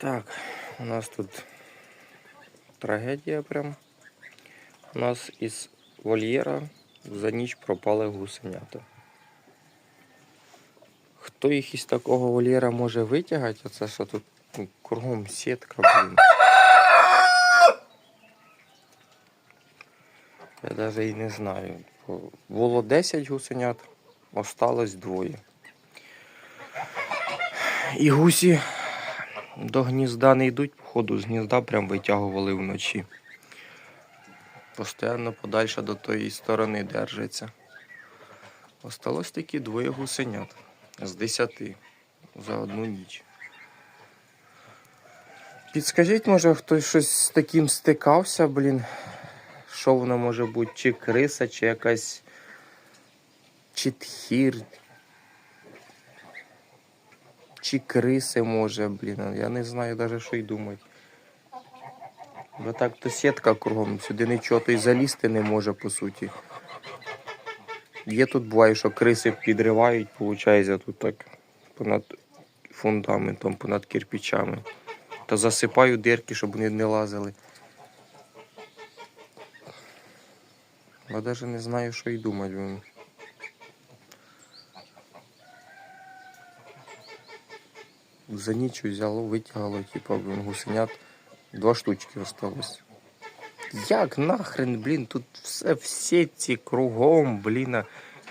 Так, у нас тут трагедія прям. У нас із вольєра за ніч пропали гусенята. Хто їх із такого вольєра може витягати? Оце що тут ну, кругом сітка, блін. Я навіть і не знаю. Було 10 гусенят, осталось двоє. І гусі до гнізда не йдуть, походу, з гнізда прям витягували вночі. Постоянно подальше до тої сторони держиться. Осталось такі двоє гусенят з десяти за одну ніч. Підскажіть, може, хтось щось з таким стикався, блін. Що воно може бути? Чи криса, чи якась чи тхір, чи криси може, блін. Я не знаю навіть, що й думати. Бо так то сітка кругом, сюди нічого то й залізти не може, по суті. Є тут буває, що криси підривають, виходить, тут так понад фундаментом, понад кирпичами. Та засипаю дирки, щоб вони не лазили. Я навіть не знаю, що й думати. За ніч взяло, витягало, типу, гусенят. Два штучки осталось. Як нахрен, блін, тут все в сітці кругом, блін.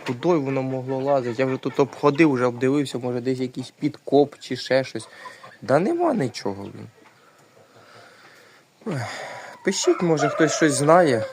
Куди воно могло лазити? Я вже тут обходив, вже обдивився, може десь якийсь підкоп чи ще щось. Да нема нічого, блін. Пишіть, може хтось щось знає.